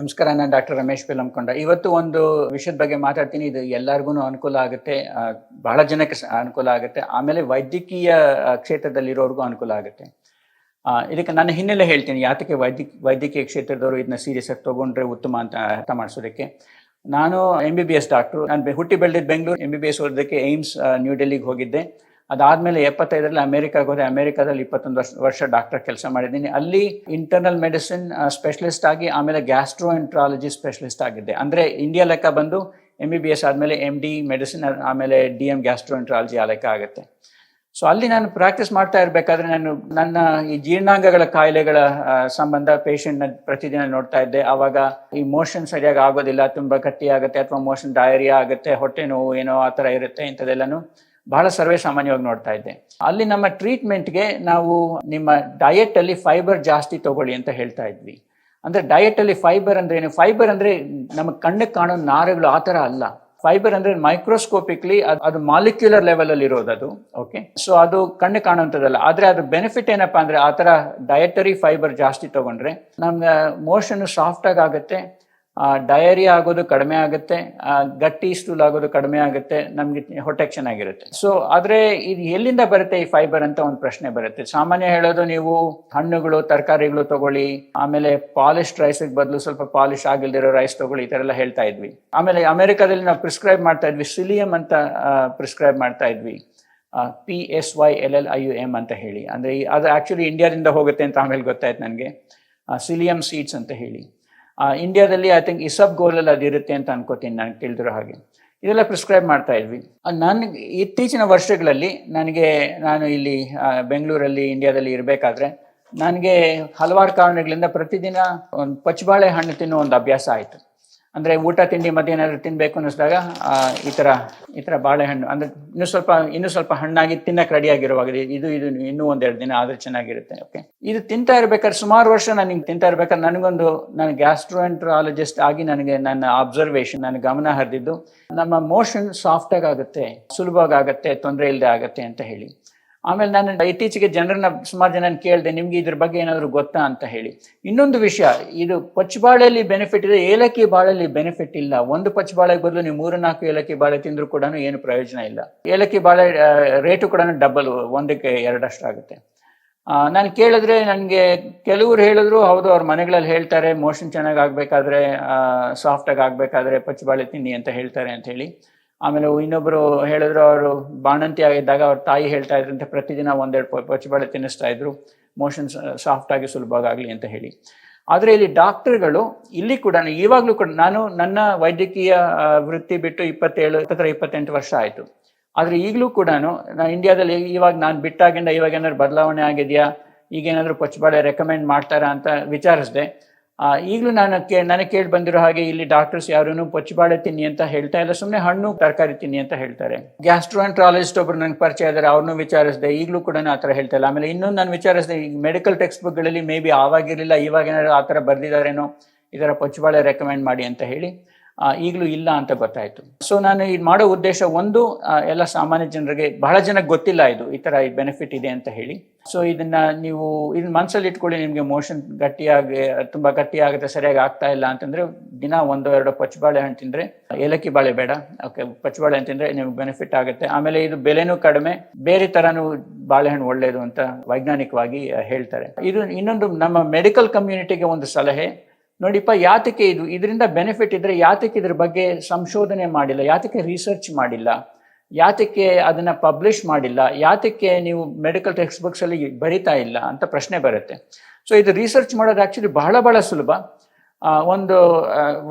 ನಮಸ್ಕಾರ, ನಾನು ಡಾಕ್ಟರ್ ರಮೇಶ್ ಪಿಲಂಕೊಂಡ ಇವತ್ತು ಒಂದು ವಿಷಯದ ಬಗ್ಗೆ ಮಾತಾಡ್ತೀನಿ. ಇದು ಎಲ್ಲರಿಗೂ ಅನುಕೂಲ ಆಗುತ್ತೆ. ಬಹಳ ಜನಕ್ಕೆ ಅನುಕೂಲ ಆಗುತ್ತೆ. ಆಮೇಲೆ ವೈದ್ಯಕೀಯ ಕ್ಷೇತ್ರದಲ್ಲಿ ಕ್ಷೇತ್ರದಲ್ಲಿರೋರ್ಗೂ ಅನುಕೂಲ ಆಗುತ್ತೆ. ಇದಕ್ಕೆ ನನ್ನ ಹಿನ್ನೆಲೆ ಹೇಳ್ತೀನಿ. ಯಾತಕ್ಕೆ ವೈದ್ಯ ವೈದ್ಯಕೀಯ ಕ್ಷೇತ್ರದವರು ಇದನ್ನ ಸೀರಿಯಸ್ ಆಗಿ ತಗೊಂಡ್ರೆ ಉತ್ತಮ ಅಂತ ಅರ್ಥ ಮಾಡಿಸೋದಕ್ಕೆ. ನಾನು M B B S doctor ನಾನು ಹುಟ್ಟಿ ಬೆಳೆದಿದ್ದು Bengaluru M B B S ಓದೋದಕ್ಕೆ ಏಮ್ಸ್ ನ್ಯೂ ಡೆಲ್ಲಿಗೆ ಹೋಗಿದ್ದೆ. ಅದಾದಮೇಲೆ ಎಪ್ಪತ್ತೈದರಲ್ಲಿ ಅಮೆರಿಕಾಗೆ ಹೋದೆ ಅಮೆರಿಕಾದಲ್ಲಿ ಇಪ್ಪತ್ತೊಂದು ವರ್ಷ ವರ್ಷ ಡಾಕ್ಟರ್ ಕೆಲಸ ಮಾಡಿದ್ದೀನಿ. ಅಲ್ಲಿ ಇಂಟರ್ನಲ್ ಮೆಡಿಸಿನ್ ಸ್ಪೆಷಲಿಸ್ಟ್ ಆಗಿ ಆಮೇಲೆ ಗ್ಯಾಸ್ಟ್ರೋ ಎಂಟ್ರಾಲಜಿ ಸ್ಪೆಷಲಿಸ್ಟ್ ಆಗಿದ್ದೆ. ಅಂದರೆ ಇಂಡಿಯಾ ಲೆಕ್ಕ ಬಂದು ಎಂ ಬಿ ಬಿ ಎಸ್ ಆದಮೇಲೆ ಎಂ ಡಿ ಮೆಡಿಸಿನ್ ಆಮೇಲೆ ಡಿ ಎಂ ಗ್ಯಾಸ್ಟ್ರೋ ಎಂಟ್ರಾಲಜಿ ಆ ಲೆಕ್ಕ ಆಗುತ್ತೆ. ಸೊ ಅಲ್ಲಿ ನಾನು ಪ್ರಾಕ್ಟೀಸ್ ಮಾಡ್ತಾ ಇರಬೇಕಾದ್ರೆ ನಾನು ನನ್ನ ಈ ಜೀರ್ಣಾಂಗಗಳ ಕಾಯಿಲೆಗಳ ಸಂಬಂಧ ಪೇಷಂಟ್ನ ಪ್ರತಿದಿನ ನೋಡ್ತಾ ಇದ್ದೆ. ಆವಾಗ ಈ ಮೋಷನ್ ಸರಿಯಾಗಿ ಆಗೋದಿಲ್ಲ. ತುಂಬ ಗಟ್ಟಿ ಆಗುತ್ತೆ ಅಥವಾ ಮೋಷನ್ ಡಯರಿಯಾ ಆಗುತ್ತೆ, ಹೊಟ್ಟೆ ನೋವು ಏನೋ ಆ ಥರ ಇರುತ್ತೆ ಇಂಥದ್ದೆಲ್ಲನೂ. ಬಹಳ ಸರ್ವೇ ಸಾಮಾನ್ಯವಾಗಿ ನೋಡ್ತಾ ಇದ್ದೆ. ಅಲ್ಲಿ ನಮ್ಮ ಟ್ರೀಟ್ಮೆಂಟ್ಗೆ ನಾವು ನಿಮ್ಮ ಡಯೆಟಲ್ಲಿ ಫೈಬರ್ ಜಾಸ್ತಿ ತಗೊಳ್ಳಿ ಅಂತ ಹೇಳ್ತಾ ಇದ್ವಿ. ಅಂದರೆ ಡಯೆಟಲ್ಲಿ ಫೈಬರ್ ಅಂದ್ರೆ ಏನು? ಫೈಬರ್ ಅಂದ್ರೆ ನಮ್ಮ ಕಣ್ಣಿಗೆ ಕಾಣೋ ನಾರುಗಳು ಆ ಥರ ಅಲ್ಲ. ಫೈಬರ್ ಅಂದ್ರೆ ಮೈಕ್ರೋಸ್ಕೋಪಿಕ್ಲಿ ಅದು ಮಾಲಿಕ್ಯುಲರ್ ಲೆವೆಲ್ ಅಲ್ಲಿ ಇರೋದು ಅದು ಓಕೆ ಸೊ ಅದು ಕಣ್ಣು ಕಾಣುವಂಥದ್ದಲ್ಲ. ಆದ್ರೆ ಅದು ಬೆನಿಫಿಟ್ ಏನಪ್ಪಾ ಅಂದ್ರೆ ಆ ಥರ ಡಯಟರಿ ಫೈಬರ್ ಜಾಸ್ತಿ ತಗೊಂಡ್ರೆ ನಮ್ಮ ಮೋಷನ್ ಸಾಫ್ಟ್ ಆಗಿ ಆಗುತ್ತೆ. ಡಯರಿ ಆಗೋದು ಕಡಿಮೆ ಆಗುತ್ತೆ ಗಟ್ಟಿ ಸ್ಟೂಲ್ ಆಗೋದು ಕಡಿಮೆ ಆಗುತ್ತೆ, ನಮ್ಗೆ ಹೊಟ್ಟೆ ಚೆನ್ನಾಗಿರುತ್ತೆ ಸೊ ಆದ್ರೆ ಇದು ಎಲ್ಲಿಂದ ಬರುತ್ತೆ ಈ ಫೈಬರ್ ಅಂತ ಒಂದು ಪ್ರಶ್ನೆ ಬರುತ್ತೆ. ಸಾಮಾನ್ಯ ಹೇಳೋದು ನೀವು ಹಣ್ಣುಗಳು, ತರಕಾರಿಗಳು ತಗೊಳ್ಳಿ, ಆಮೇಲೆ ಪಾಲಿಶ್ ರೈಸ್ಗೆ ಬದಲು ಸ್ವಲ್ಪ ಪಾಲಿಶ್ ಆಗಿಲ್ದಿರೋ ರೈಸ್ ತಗೊಳ್ಳಿ, ಈ ಥರ ಎಲ್ಲ ಹೇಳ್ತಾ ಇದ್ವಿ. ಆಮೇಲೆ ಅಮೆರಿಕಾದಲ್ಲಿ ನಾವು ಪ್ರಿಸ್ಕ್ರೈಬ್ ಮಾಡ್ತಾ ಇದ್ವಿ ಸಿಲಿಯಂ ಅಂತ ಪ್ರಿಸ್ಕ್ರೈಬ್ ಮಾಡ್ತಾ ಇದ್ವಿ. P S Y L L I U M ಅಂತ ಹೇಳಿ. ಅಂದರೆ ಅದು ಆ್ಯಕ್ಚುಲಿ ಇಂಡಿಯಾದಿಂದ ಹೋಗುತ್ತೆ ಅಂತ ಆಮೇಲೆ ಗೊತ್ತಾಯ್ತು ನನಗೆ. ಸಿಲಿಯಂ ಸೀಡ್ಸ್ ಅಂತ ಹೇಳಿ. ಇಂಡಿಯಾದಲ್ಲಿ ಐ ಥಿಂಕ್ ಇಸಬ್ ಗೋಲಲ್ಲಿ ಅದು ಇರುತ್ತೆ ಅಂತ ಅನ್ಕೋತೀನಿ ನಾನು ತಿಳಿದಿರೋ ಹಾಗೆ. ಇದೆಲ್ಲ ಪ್ರಿಸ್ಕ್ರೈಬ್ ಮಾಡ್ತಾ ಇದ್ವಿ. ನನಗೆ ಇತ್ತೀಚಿನ ವರ್ಷಗಳಲ್ಲಿ ನನಗೆ ನಾನು ಇಲ್ಲಿ ಬೆಂಗಳೂರಲ್ಲಿ, ಇಂಡಿಯಾದಲ್ಲಿ ಇರಬೇಕಾದ್ರೆ ನನಗೆ ಹಲವಾರು ಕಾರಣಗಳಿಂದ ಪ್ರತಿದಿನ ಒಂದು ಪಚ್ಚಬಾಳೆ ಹಣ್ಣು ತಿನ್ನೋ ಒಂದು ಅಭ್ಯಾಸ ಆಯಿತು. ಅಂದರೆ ಊಟ ತಿಂಡಿ ಮಧ್ಯೆ ಏನಾದ್ರೂ ತಿನ್ನಬೇಕು ಅನ್ನಿಸಿದಾಗ ಈ ತರ ಈ ತರ ಬಾಳೆಹಣ್ಣು, ಅಂದ್ರೆ ಇನ್ನೂ ಸ್ವಲ್ಪ ಇನ್ನೂ ಸ್ವಲ್ಪ ಹಣ್ಣಾಗಿ ತಿನ್ನಕ್ಕೆ ರೆಡಿ ಆಗಿರುವಾಗ, ಇದು- ಇದು ಇನ್ನೂ ಒಂದೆರಡು ದಿನ ಆದ್ರೆ ಚೆನ್ನಾಗಿರುತ್ತೆ ಓಕೆ ಇದು ತಿಂತಾ ಇರ್ಬೇಕಾದ್ರೆ ಸುಮಾರು ವರ್ಷ ನಾನು ಹಿಂಗೆ ತಿಂತಾ ಇರ್ಬೇಕಾದ್ರೆ ನನಗೊಂದು, ನಾನು ಗ್ಯಾಸ್ಟ್ರೋಎಂಟ್ರಾಲಜಿಸ್ಟ್ ಆಗಿ ನನಗೆ ನನ್ನ ಅಬ್ಸರ್ವೇಷನ್ ನನ್ನ ಗಮನ ಹರಿದಿದ್ದು, ನಮ್ಮ ಮೋಷನ್ ಸಾಫ್ಟಾಗಿ ಆಗುತ್ತೆ, ಸುಲಭವಾಗಿ ಆಗುತ್ತೆ, ತೊಂದರೆ ಇಲ್ಲದೆ ಆಗುತ್ತೆ ಅಂತ ಹೇಳಿ. ಆಮೇಲೆ ನಾನು ಇತ್ತೀಚೆಗೆ ಜನರನ್ನ, ಸುಮಾರು ಜನ ಕೇಳಿದೆ, ನಿಮ್ಗೆ ಇದ್ರ ಬಗ್ಗೆ ಏನಾದರೂ ಗೊತ್ತಾ ಅಂತ ಹೇಳಿ. ಇನ್ನೊಂದು ವಿಷಯ, ಇದು ಪಚ್ಚಬಾಳೆಯಲ್ಲಿ ಬೆನಿಫಿಟ್ ಇದೆ, ಏಲಕ್ಕಿ ಬಾಳೆಯಲ್ಲಿ ಬೆನಿಫಿಟ್ ಇಲ್ಲ. ಒಂದು ಪಚ್ಚಬಾಳೆಗೆ ಬದಲು ನೀವು ಮೂರು ನಾಲ್ಕು ಏಲಕ್ಕಿ ಬಾಳೆ ತಿಂದರೂ ಕೂಡ ಏನು ಪ್ರಯೋಜನ ಇಲ್ಲ. ಏಲಕ್ಕಿ ಬಾಳೆ ರೇಟು ಕೂಡ ಡಬಲ್ ಒಂದಕ್ಕೆ ಎರಡಷ್ಟಾಗುತ್ತೆ ನಾನು ಕೇಳಿದ್ರೆ ನನಗೆ ಕೆಲವರು ಹೇಳಿದ್ರು, ಹೌದು, ಅವ್ರ ಮನೆಗಳಲ್ಲಿ ಹೇಳ್ತಾರೆ ಮೋಷನ್ ಚೆನ್ನಾಗಿ ಆಗಬೇಕಾದ್ರೆ ಸಾಫ್ಟಾಗಿ ಆಗಬೇಕಾದ್ರೆ ಪಚ್ಚಬಾಳೆ ತಿನ್ನಿ ಅಂತ ಹೇಳ್ತಾರೆ ಅಂತ ಹೇಳಿ. ಆಮೇಲೆ ಇನ್ನೊಬ್ರು ಹೇಳಿದ್ರು, ಅವರು ಬಾಣಂತಿ ಆಗಿದ್ದಾಗ ಅವ್ರ ತಾಯಿ ಹೇಳ್ತಾ ಇದ್ರಂತೆ ಪ್ರತಿದಿನ ಒಂದೆರಡು ಪಚ್ಚಬಾಳೆ ತಿನ್ನಿಸ್ತಾ ಇದ್ರು. ಮೋಷನ್ ಸಾಫ್ಟ್ ಆಗಿ ಸುಲಭವಾಗಲಿ ಅಂತ ಹೇಳಿ. ಆದರೆ ಇಲ್ಲಿ ಡಾಕ್ಟರ್ಗಳು ಇಲ್ಲಿ ಕೂಡ, ಇವಾಗಲೂ ಕೂಡ ನಾನು ನನ್ನ ವೈದ್ಯಕೀಯ ವೃತ್ತಿ ಬಿಟ್ಟು ಇಪ್ಪತ್ತೇಳು, ಇಪ್ಪತ್ತರ, ಇಪ್ಪತ್ತೆಂಟು ವರ್ಷ ಆಯಿತು. ಆದರೆ ಈಗಲೂ ಕೂಡ ನಾನು ಇಂಡಿಯಾದಲ್ಲಿ ಇವಾಗ ನಾನು ಬಿಟ್ಟಾಗಿಂದ ಇವಾಗ ಏನಾದ್ರು ಬದಲಾವಣೆ ಆಗಿದೆಯಾ? ಈಗೇನಾದರೂ ಪಚ್ಚಬಾಳೆ ರೆಕಮೆಂಡ್ ಮಾಡ್ತಾರಾ ಅಂತ ವಿಚಾರಿಸಿದೆ. ಈಗಲೂ ನಾನು ಕೇ, ನನಗೆ ಕೇಳಿ ಬಂದಿರೋ ಹಾಗೆ ಇಲ್ಲಿ ಡಾಕ್ಟರ್ಸ್ ಯಾರೂ ಪಚ್ಚಬಾಳೆ ತಿನ್ನಿ ಅಂತ ಹೇಳ್ತಾ ಇಲ್ಲ ಸುಮ್ಮನೆ ಹಣ್ಣು, ತರಕಾರಿ ತಿನ್ನಿ ಅಂತ ಹೇಳ್ತಾರೆ. ಗ್ಯಾಸ್ಟ್ರೋಂಟ್ರಾಲಜಿಸ್ಟ್ ಒಬ್ರು ನನಗೆ ಪರಿಚಯ ಇದ್ದಾರೆ ಅವ್ರನ್ನೂ ವಿಚಾರಿಸಿದೆ, ಈಗಲೂ ಕೂಡ ಆ ಥರ ಹೇಳ್ತಾ ಇಲ್ಲ. ಆಮೇಲೆ ಇನ್ನೊಂದು ನಾನು ವಿಚಾರಿಸಿದೆ, ಈ ಮೆಡಿಕಲ್ ಟೆಕ್ಸ್ಟ್ ಬುಕ್ಗಳಲ್ಲಿ ಮೇ ಬಿ ಆವಾಗಿರಲಿಲ್ಲ, ಇವಾಗ ಏನಾದ್ರು ಆ ಥರ ಬರೆದಿದ್ದಾರೇನೋ ಈ ಥರ ಪಚ್ಚಬಾಳೆ ರೆಕಮೆಂಡ್ ಮಾಡಿ ಅಂತ ಹೇಳಿ. ಈಗಲೂ ಇಲ್ಲ ಅಂತ ಗೊತ್ತಾಯ್ತು. ಸೊ ನಾನು ಇದು ಮಾಡೋ ಉದ್ದೇಶ ಒಂದು ಎಲ್ಲ ಸಾಮಾನ್ಯ ಜನರಿಗೆ ಬಹಳ ಜನಕ್ಕೆ ಗೊತ್ತಿಲ್ಲ ಇದು, ಈ ಥರ ಬೆನಿಫಿಟ್ ಇದೆ ಅಂತ ಹೇಳಿ. ಸೊ ಇದನ್ನ ನೀವು ಇದನ್ನ ಮನಸ್ಸಲ್ಲಿ ಇಟ್ಕೊಳ್ಳಿ, ನಿಮಗೆ ಮೋಷನ್ ಗಟ್ಟಿಯಾಗಿ, ತುಂಬಾ ಗಟ್ಟಿಯಾಗುತ್ತೆ, ಸರಿಯಾಗಿ ಆಗ್ತಾ ಇಲ್ಲ ಅಂತಂದ್ರೆ, ದಿನ ಒಂದು, ಎರಡು ಪಚ್ಚಬಾಳೆ ಹಣ್ಣು ತಿಂದ್ರೆ, ಏಲಕ್ಕಿ ಬಾಳೆ ಬೇಡ, ಓಕೆ, ಪಚ್ಚಬಾಳೆ ಹಣ್ಣು ತಿಂದ್ರೆ ನಿಮ್ಗೆ ಬೆನಿಫಿಟ್ ಆಗುತ್ತೆ. ಆಮೇಲೆ ಇದು ಬೆಲೆನೂ ಕಡಿಮೆ, ಬೇರೆ ತರನು ಬಾಳೆಹಣ್ಣು ಒಳ್ಳೆಯದು ಅಂತ ವೈಜ್ಞಾನಿಕವಾಗಿ ಹೇಳ್ತಾರೆ. ಇದು ಇನ್ನೊಂದು ನಮ್ಮ ಮೆಡಿಕಲ್ ಕಮ್ಯುನಿಟಿಗೆ ಒಂದು ಸಲಹೆ. ನೋಡಿಪ್ಪ, ಯಾತಕ್ಕೆ ಇದು? ಇದರಿಂದ ಬೆನಿಫಿಟ್ ಇದ್ರೆ ಯಾತಕ್ಕೆ ಇದ್ರ ಬಗ್ಗೆ ಸಂಶೋಧನೆ ಮಾಡಿಲ್ಲ, ಯಾತಕ್ಕೆ ರಿಸರ್ಚ್ ಮಾಡಿಲ್ಲ, ಯಾತಕ್ಕೆ ಅದನ್ನ ಪಬ್ಲಿಷ್ ಮಾಡಿಲ್ಲ, ಯಾತಕ್ಕೆ ನೀವು ಮೆಡಿಕಲ್ ಟೆಕ್ಸ್ಟ್ ಬುಕ್ಸ್ ಅಲ್ಲಿ ಬರಿತಾ ಇಲ್ಲ ಅಂತ ಪ್ರಶ್ನೆ ಬರುತ್ತೆ. ಸೊ ಇದು ರಿಸರ್ಚ್ ಮಾಡೋದು ಆಕ್ಚುಲಿ ಬಹಳ ಬಹಳ ಸುಲಭ. ಒಂದು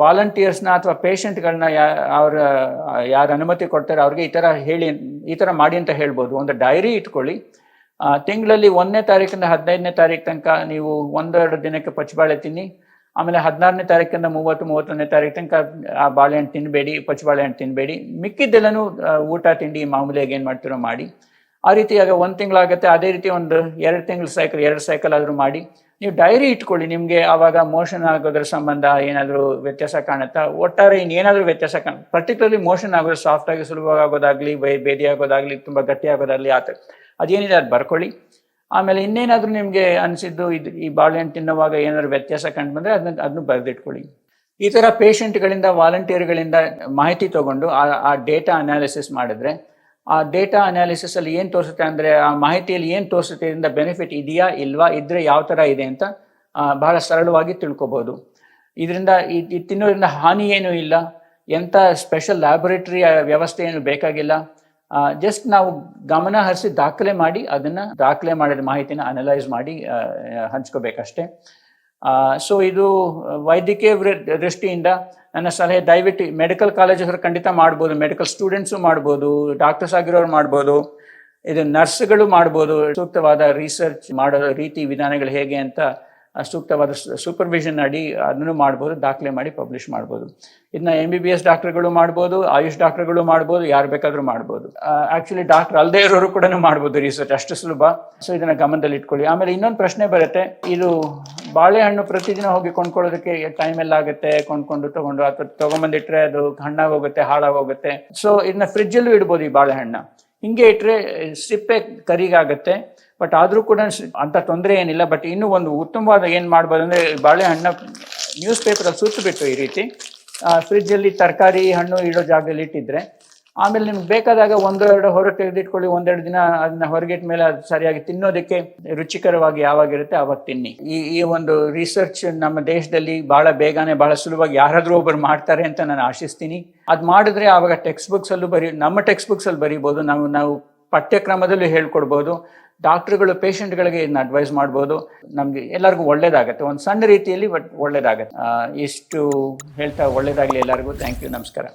ವಾಲಂಟಿಯರ್ಸ್ನ ಅಥವಾ ಪೇಷಂಟ್ಗಳನ್ನ ಯಾ, ಅವ್ರ, ಯಾರು ಅನುಮತಿ ಕೊಡ್ತಾರೆ ಅವ್ರಿಗೆ ಈ ಥರ ಹೇಳಿ, ಈ ಥರ ಮಾಡಿ ಅಂತ ಹೇಳ್ಬೋದು. ಒಂದು ಡೈರಿ ಇಟ್ಕೊಳ್ಳಿ. ತಿಂಗಳಲ್ಲಿ ಒಂದನೇ ತಾರೀಕಿಂದ ಹದಿನೈದನೇ ತಾರೀಕು ತನಕ ನೀವು ಒಂದೆರಡು ದಿನಕ್ಕೆ ಪಚ್ಚಬಾಳೆ ತಿನ್ನಿ. ಆಮೇಲೆ ಹದಿನಾರನೇ ತಾರೀಕಿಂದ ಮೂವತ್ತು, ಮೂವತ್ತೊಂದನೇ ತಾರೀಕು ತನಕ, ಆ ಬಾಳೆಹಣ್ಣು ತಿನ್ನಬೇಡಿ ಪಚ್ಚಬಾಳೆಹಣ್ಣು ತಿನ್ನಬೇಡಿ ಮಿಕ್ಕಿದ್ದೆಲ್ಲನೂ ಊಟ, ತಿಂಡಿ ಮಾಮೂಲಿಯಾಗಿ ಏನು ಮಾಡ್ತಿರೋ ಮಾಡಿ. ಆ ರೀತಿಯಾಗ ಒಂದು ತಿಂಗಳಾಗುತ್ತೆ, ಅದೇ ರೀತಿ ಒಂದು ಎರಡು ತಿಂಗಳು ಸೈಕಲ್ ಎರಡು ಸೈಕಲ್ ಆದರೂ ಮಾಡಿ. ನೀವು ಡೈರಿ ಇಟ್ಕೊಳ್ಳಿ, ನಿಮಗೆ ಆವಾಗ ಮೋಷನ್ ಆಗೋದ್ರ ಸಂಬಂಧ ಏನಾದರೂ ವ್ಯತ್ಯಾಸ ಕಾಣುತ್ತಾ? ಒಟ್ಟಾರೆ ಇನ್ನೇನಾದರೂ ವ್ಯತ್ಯಾಸ ಕಾಣ ಪರ್ಟಿಕ್ಯುಲರ್ಲಿ ಮೋಷನ್ ಆಗೋದು ಸಾಫ್ಟಾಗಿ ಸುಲಭವಾಗೋದಾಗಲಿ ಬೇದಿ ಆಗೋದಾಗ್ಲಿ ತುಂಬ ಗಟ್ಟಿ ಆಗೋದಾಗಲಿ ಆ ಥರ ಅದೇನಿದೆ, ಅದು ಬರ್ಕೊಳ್ಳಿ. ಆಮೇಲೆ ಇನ್ನೇನಾದರೂ ನಿಮಗೆ ಅನಿಸಿದ್ದು, ಇದು ಈ ಬಾಳೆಹಣ್ಣು ತಿನ್ನುವಾಗ ಏನಾದ್ರು ವ್ಯತ್ಯಾಸ ಕಂಡು ಬಂದರೆ ಅದನ್ನ, ಅದನ್ನು ಬರೆದಿಟ್ಕೊಳ್ಳಿ. ಈ ಥರ ಪೇಷಂಟ್ಗಳಿಂದ, ವಾಲಂಟಿಯರ್ಗಳಿಂದ ಮಾಹಿತಿ ತಗೊಂಡು ಆ ಆ ಡೇಟಾ ಅನಾಲಿಸಿಸ್ ಮಾಡಿದ್ರೆ, ಆ ಡೇಟಾ ಅನಾಲಿಸಿಸ್ ಅಲ್ಲಿ ಏನು ತೋರಿಸುತ್ತೆ ಅಂದರೆ, ಆ ಮಾಹಿತಿಯಲ್ಲಿ ಏನು ತೋರಿಸುತ್ತೆ, ಇದರಿಂದ ಬೆನಿಫಿಟ್ ಇದೆಯಾ, ಇಲ್ವಾ, ಇದ್ರೆ ಯಾವ ಥರ ಇದೆ ಅಂತ ಬಹಳ ಸರಳವಾಗಿ ತಿಳ್ಕೊಬೋದು. ಇದರಿಂದ ಇದು ತಿನ್ನೋದ್ರಿಂದ ಹಾನಿ ಏನೂ ಇಲ್ಲ. ಎಂಥ ಸ್ಪೆಷಲ್ ಲ್ಯಾಬೊರೇಟರಿ ವ್ಯವಸ್ಥೆ ಏನು ಬೇಕಾಗಿಲ್ಲ. ಜಸ್ಟ್ ನಾವು ಗಮನ ಹರಿಸಿ ದಾಖಲೆ ಮಾಡಿ ಅದನ್ನ ದಾಖಲೆ ಮಾಡಿದ ಮಾಹಿತಿನ ಅನಲೈಸ್ ಮಾಡಿ ಹಂಚ್ಕೋಬೇಕಷ್ಟೇ. ಸೊ ಇದು ವೈದ್ಯಕೀಯ ದೃಷ್ಟಿಯಿಂದ ನನ್ನ ಸಲಹೆ, ದಯವಿಟ್ಟು ಮೆಡಿಕಲ್ ಕಾಲೇಜವರು ಖಂಡಿತ ಮಾಡ್ಬೋದು ಮೆಡಿಕಲ್ ಸ್ಟೂಡೆಂಟ್ಸು ಮಾಡ್ಬೋದು ಡಾಕ್ಟರ್ಸ್ ಆಗಿರೋರು ಮಾಡ್ಬೋದು, ಇದು ನರ್ಸ್ಗಳು ಮಾಡ್ಬೋದು, ಸೂಕ್ತವಾದ ರಿಸರ್ಚ್ ಮಾಡೋ ರೀತಿ ವಿಧಾನಗಳು ಹೇಗೆ ಅಂತ ಸೂಕ್ತವಾದ ಸೂಪರ್ವಿಷನ್ ಅಡಿ ಅದನ್ನು ಮಾಡ್ಬೋದು, ದಾಖಲೆ ಮಾಡಿ ಪಬ್ಲಿಷ್ ಮಾಡ್ಬೋದು. ಇದನ್ನ ಎಂ ಬಿ ಬಿ ಎಸ್ ಡಾಕ್ಟರ್ಗಳು ಮಾಡ್ಬೋದು, ಆಯುಷ್ ಡಾಕ್ಟರ್ಗಳು ಮಾಡ್ಬೋದು, ಯಾರು ಬೇಕಾದರೂ ಮಾಡ್ಬೋದು. ಆ್ಯಕ್ಚುಲಿ ಡಾಕ್ಟರ್ ಅಲ್ಲದೆ ಇರೋರು ಕೂಡ ಮಾಡ್ಬೋದು ರಿಸರ್ಚ್ ಅಷ್ಟು ಸುಲಭ. ಸೊ ಇದನ್ನ ಗಮನದಲ್ಲಿ ಇಟ್ಕೊಳ್ಳಿ. ಆಮೇಲೆ ಇನ್ನೊಂದು ಪ್ರಶ್ನೆ ಬರುತ್ತೆ. ಇದು ಬಾಳೆಹಣ್ಣು ಪ್ರತಿದಿನ ಹೋಗಿ ಕೊಂಡ್ಕೊಳ್ಳೋದಕ್ಕೆ ಟೈಮ್ ಎಲ್ಲ ಆಗುತ್ತೆ ಕೊಂಡ್ಕೊಂಡು, ತಗೊಂಡು, ಅಥವಾ ತಗೊಂಬಂದಿಟ್ರೆ ಅದು ಹಣ್ಣಾಗೋಗುತ್ತೆ, ಹಾಳಾಗೋಗುತ್ತೆ? ಸೊ ಇದನ್ನ ಫ್ರಿಜ್ಜಲ್ಲೂ ಇಡ್ಬೋದು ಈ ಬಾಳೆಹಣ್ಣು. ಹಿಂಗೆ ಇಟ್ಟರೆ ಸಿಪ್ಪೆ ಕರಿಗಾಗುತ್ತೆ. ಬಟ್ ಆದರೂ ಕೂಡ ಅಂಥ ತೊಂದರೆ ಏನಿಲ್ಲ. ಬಟ್ ಇನ್ನೂ ಒಂದು ಉತ್ತಮವಾದ ಏನು ಮಾಡ್ಬೋದು ಅಂದರೆ ಬಾಳೆಹಣ್ಣು ನ್ಯೂಸ್ ಪೇಪರಲ್ಲಿ ಸುತ್ತಬಿಟ್ಟು ಈ ರೀತಿ. ಫ್ರಿಜ್ಜಲ್ಲಿ ತರಕಾರಿ ಹಣ್ಣು ಇಡೋ ಜಾಗದಲ್ಲಿ ಇಟ್ಟಿದ್ರೆ ಆಮೇಲೆ ನಿಮ್ಗೆ ಬೇಕಾದಾಗ ಒಂದೆರಡು ಹೊರಗೆ ತೆಗೆದಿಟ್ಕೊಳ್ಳಿ, ಒಂದೆರಡು ದಿನ ಅದನ್ನ ಹೊರಗಿಟ್ಟ ಮೇಲೆ ಅದು ಸರಿಯಾಗಿ ತಿನ್ನೋದಕ್ಕೆ ರುಚಿಕರವಾಗಿ ಯಾವಾಗಿರುತ್ತೆ ಅವಾಗ ತಿನ್ನಿ. ಈ ಈ ಒಂದು ರಿಸರ್ಚ್ ನಮ್ಮ ದೇಶದಲ್ಲಿ ಬಹಳ ಬೇಗನೆ ಬಹಳ ಸುಲಭವಾಗಿ ಯಾರಾದರೂ ಒಬ್ಬರು ಮಾಡ್ತಾರೆ ಅಂತ ನಾನು ಆಶಿಸ್ತೀನಿ. ಅದು ಮಾಡಿದ್ರೆ ಆವಾಗ ಟೆಕ್ಸ್ಟ್ ಬುಕ್ಸಲ್ಲೂ ಬರೀ, ನಮ್ಮ ಟೆಕ್ಸ್ಟ್ ಬುಕ್ಸಲ್ಲಿ ಬರೀಬೋದು. ನಾವು ನಾವು ಪಠ್ಯಕ್ರಮದಲ್ಲೂ ಹೇಳ್ಕೊಡ್ಬೋದು. ಡಾಕ್ಟ್ರುಗಳು, ಪೇಷಂಟ್ಗಳಿಗೆ ಇದನ್ನ ಅಡ್ವೈಸ್ ಮಾಡ್ಬೋದು. ನಮಗೆ ಎಲ್ಲರಿಗೂ ಒಳ್ಳೇದಾಗತ್ತೆ. ಒಂದು ಸಣ್ಣ ರೀತಿಯಲ್ಲಿ ಬಟ್ ಒಳ್ಳೇದಾಗತ್ತೆ. ಇಷ್ಟು ಹೇಳ್ತಾ ಒಳ್ಳೇದಾಗಲಿ ಎಲ್ಲರಿಗೂ. ಥ್ಯಾಂಕ್ ಯು ನಮಸ್ಕಾರ.